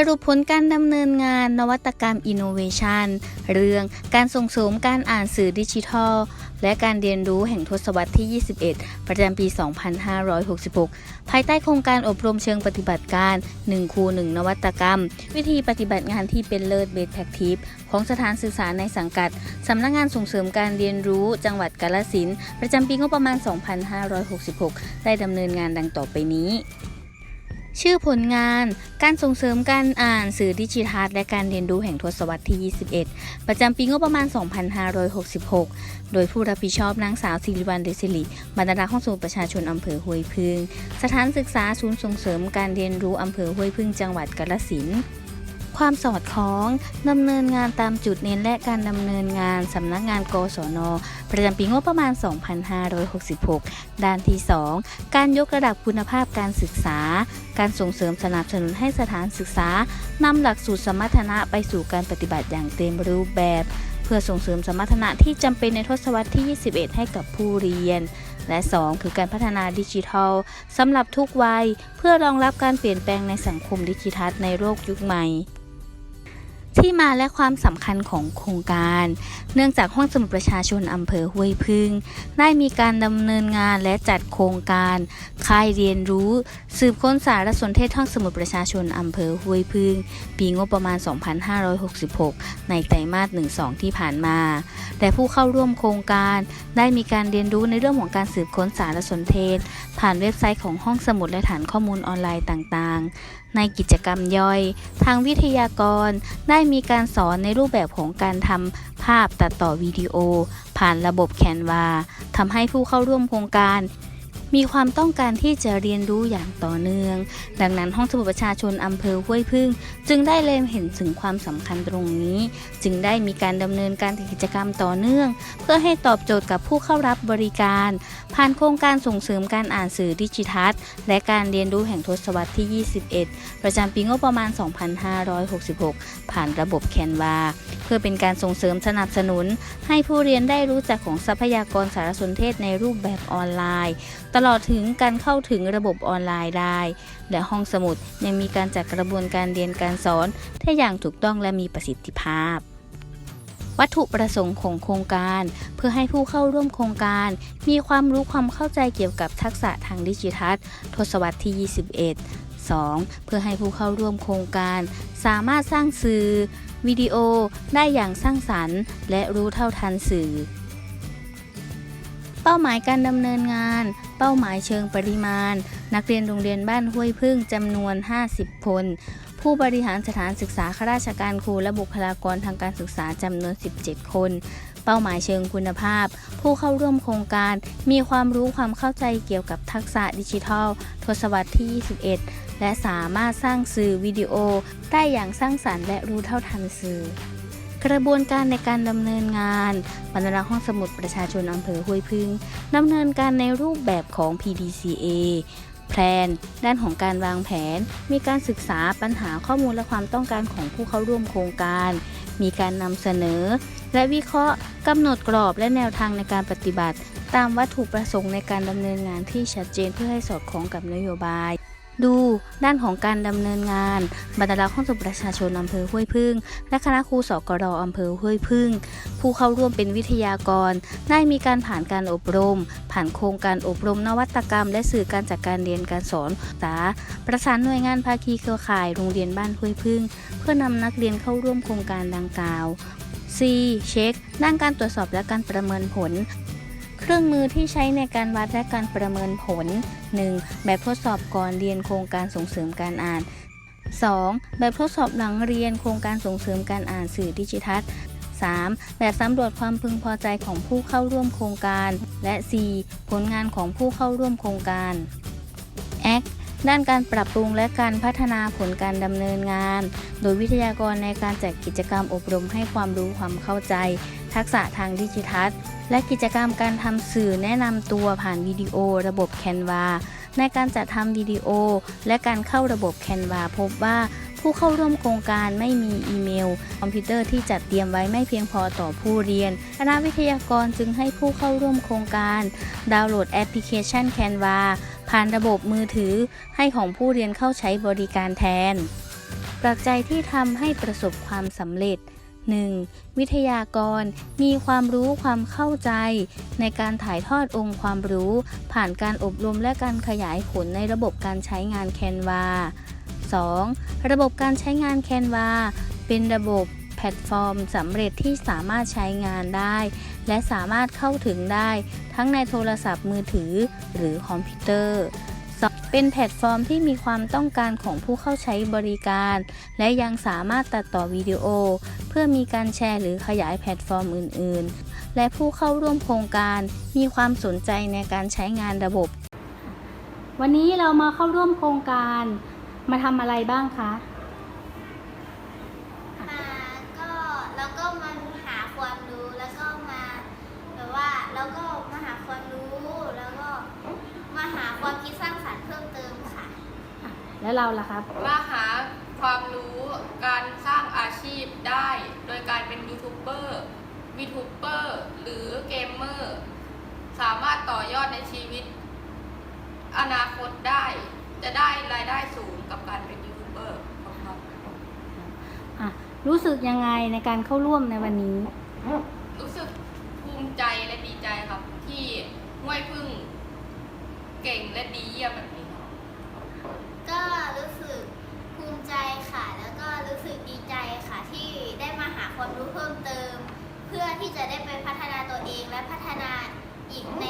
สรุปผลการดำเนินงานนวัตกรรม Innovation เรื่องการส่งเสริมการอ่านสื่อดิจิทัล และการเรียนรู้แห่งทศวรรษที่ 21 ประจำปี 2566 ภายใต้โครงการอบรมเชิงปฏิบัติการ 1ครู1นวัตกรรม วิธีปฏิบัติงานที่เป็นเลิศเบสแพคทีฟของสถานศึกษาในสังกัด สำนักงานส่งเสริมการเรียนรู้จังหวัดกาฬสินประจำปีงบประมาณ 2566 ได้ดำเนินงานดังต่อไปนี้ ชื่อผลงานการส่งเสริมการอ่านสื่อดิจิทัลและการเรียนรู้แห่งทศวรรษที่ 21 ประจำปีงบประมาณ 2566 โดยผู้รับผิดชอบนางสาวสิริวัลเดซิลิบรรณาข้องสมุดประชาชนอำเภอห้วยพึ่ง สถานศึกษาศูนย์ส่งเสริมการเรียนรู้อำเภอห้วยพึ่งจังหวัดกาฬสินธุ์ ความสอดคล้องดำเนินงานตามจุดเน้นและการดำเนินงานสำนักงานกศน ประจำปีงบประมาณ 2566 ด้านที่ 2 การยกระดับคุณภาพการศึกษา การส่งเสริมสนับสนุนให้สถานศึกษานำหลักสูตรสมรรถนะไปสู่การปฏิบัติอย่างเต็มรูปแบบ เพื่อส่งเสริมสมรรถนะที่จำเป็นในทศวรรษที่ 21 ให้กับผู้เรียนและ 2 คือการพัฒนาดิจิทัลสำหรับทุกวัย เพื่อรองรับการเปลี่ยนแปลงในสังคมดิจิทัลในโลกยุคใหม่ ที่มาและความสำคัญของโครงการ เนื่องจากห้องสมุดประชาชนอำเภอห้วยพึ่ง ได้มีการดำเนินงานและจัดโครงการ ค่ายเรียนรู้ สืบค้นสารสนเทศห้องสมุดประชาชนอำเภอห้วยพึ่ง ปีงบประมาณ 2566 ในไตรมาส 1-2 ที่ผ่านมาและผู้เข้าร่วมโครงการได้มีการเรียนรู้ในเรื่องของการสืบค้นสารสนเทศ ผ่านเว็บไซต์ของห้องสมุดและฐานข้อมูลออนไลน์ต่างๆ ในกิจกรรมย่อย ทางวิทยากรได้มีการสอนในรูปแบบของการทำภาพตัดต่อวิดีโอ ผ่านระบบแคนวาทำให้ผู้เข้าร่วมโครงการ มีความต้องการที่จะเรียนรู้อย่างต่อเนื่อง ดังนั้นห้องสมุดประชาชนอำเภอห้วยพึ่ง จึงได้เล็งเห็นถึงความสำคัญตรงนี้ จึงได้มีการดำเนินการกิจกรรมต่อเนื่อง เพื่อให้ตอบโจทย์กับผู้เข้ารับบริการ ผ่านโครงการส่งเสริมการอ่านสื่อดิจิทัล และการเรียนรู้แห่งทศวรรษที่ 21 ประจำปีงบประมาณ 2566 ผ่านระบบแคนวาเพื่อเป็นการส่งเสริมสนับสนุน ให้ผู้เรียนได้รู้จักของทรัพยากรสารสนเทศในรูปแบบออนไลน์ตลอดถึงการเข้าถึงระบบออนไลน์ได้ และห้องสมุดยังมีการจัดกระบวนการเรียนการสอนที่อย่างถูกต้องและมีประสิทธิภาพวัตถุประสงค์ของโครงการ เพื่อให้ผู้เข้าร่วมโครงการ มีความรู้ความเข้าใจเกี่ยวกับทักษะทางดิจิทัลทศวรรษที่ 21 2. เพื่อให้ผู้เข้าร่วมโครงการ สามารถสร้างสื่อ วิดีโอได้อย่างสร้างสรรค์ และรู้เท่าทันสื่อ เป้าหมายการดำเนินงาน เป้าหมายเชิงปริมาณ นักเรียนโรงเรียนบ้านห้วยพึ่งจำนวน 50 คน ผู้บริหารสถานศึกษาข้าราชการครูและบุคลากรทางการศึกษาจำนวน 17 คน เป้าหมายเชิงคุณภาพ ผู้เข้าร่วมโครงการ มีความรู้ความเข้าใจเกี่ยวกับทักษะดิจิทัล ทศวรรษที่ 21 และสามารถสร้างสื่อวิดีโอ ได้อย่างสร้างสรรค์และรู้เท่าทันสื่อ กระบวนการในการดำเนินงานบรรณารักษ์ห้องสมุดประชาชนอำเภอห้วยพึ่งดำเนินการในรูปแบบของ PDCA แพลน ด้านของการวางแผน มีการศึกษาปัญหาข้อมูลและความต้องการของผู้เข้าร่วมโครงการ มีการนำเสนอ และวิเคราะห์กำหนดกรอบและแนวทางในการปฏิบัติ ตามวัตถุประสงค์ในการดำเนินงานที่ชัดเจนเพื่อให้สอดคล้องกับนโยบาย ดูด้านของการดำเนินงานบรรดาห้องสมุดประชาชนอำเภอห้วยพึ่ง และคณะครูสกรอำเภอห้วยพึ่ง ผู้เข้าร่วมเป็นวิทยากร ได้มีการผ่านการอบรม ผ่านโครงการอบรมนวัตกรรม และสื่อการจัดการเรียนการสอนศึกษาประสานหน่วยงานภาคีเครือข่ายโรงเรียนบ้านห้วยพึ่ง เพื่อนำนักเรียนเข้าร่วมโครงการดังกล่าว C เช็ค ด้านการตรวจสอบและการประเมินผล เครื่องมือที่ใช้ในการวัดและการประเมินผล 1. แบบทดสอบก่อนเรียนโครงการส่งเสริมการอ่าน 2. แบบทดสอบหลังเรียนโครงการส่งเสริมการอ่านสื่อดิจิทัล 3. แบบสำรวจความพึงพอใจของผู้เข้าร่วมโครงการ และ 4. ผลงานของผู้เข้าร่วมโครงการ Act ด้านการปรับปรุงและการพัฒนาผลการดำเนินงาน โดยวิทยากรในการจัดกิจกรรมอบรมให้ความรู้ความเข้าใจ ทักษะทางดิจิทัล และกิจกรรมการทำสื่อแนะนำตัวผ่านวิดีโอ ระบบแคนวาในการจัดทำวิดีโอ และการเข้าระบบแคนวาพบว่าผู้เข้าร่วมโครงการไม่มีอีเมล คอมพิวเตอร์ที่จัดเตรียมไว้ไม่เพียงพอต่อผู้เรียน คณะวิทยากรจึงให้ผู้เข้าร่วมโครงการ ดาวน์โหลดแอปพลิเคชัน Canva ผ่านระบบมือถือ ให้ของผู้เรียนเข้าใช้บริการแทนปัจจัยที่ทำให้ประสบความสำเร็จ 1. วิทยากรมีความรู้ความเข้าใจ ในการถ่ายทอดองค์ความรู้ ผ่านการอบรมและการขยายผลในระบบการใช้งานแคนวา 2. ระบบการใช้งานแคนวาเป็นระบบแพลตฟอร์มสำเร็จที่สามารถใช้งานได้ และสามารถเข้าถึงได้ ทั้งในโทรศัพท์มือถือหรือคอมพิวเตอร์ เป็นแพลตฟอร์มที่มีความต้องการของผู้เข้าใช้บริการ และยังสามารถตัดต่อวิดีโอ เพื่อมีการแชร์หรือขยายแพลตฟอร์มอื่น ๆ และผู้เข้าร่วมโครงการมีความสนใจในการใช้งานระบบ วันนี้เรามาเข้าร่วมโครงการมาทำอะไรบ้างคะมาก็แล้วก็มาหาความรู้แล้วก็มาแบบว่าแล้วก็มาหาความรู้แล้วก็มาหาความคิดสร้าง เพิ่มเติมค่ะ แล้วเราล่ะครับมาหาความรู้การสร้างอาชีพได้ โดยการเป็นยูทูบเบอร์วีทูบเบอร์หรือเกมเมอร์สามารถต่อยอดในชีวิต อนาคตได้ จะได้รายได้สูงกับการเป็นยูทูบเบอร์ของเราอะรู้สึกยังไงในการเข้าร่วมในวันนี้ รู้สึกภูมิใจและดีใจครับ ที่ห้วยพึ่ง เก่งและดีเยี่ยมแบบนี้เนาะก็รู้สึกภูมิใจค่ะ แล้วก็รู้สึกดีใจค่ะที่ได้มาหาความรู้เพิ่มเติม เพื่อที่จะได้ไปพัฒนาตัวเองและพัฒนาอีกแน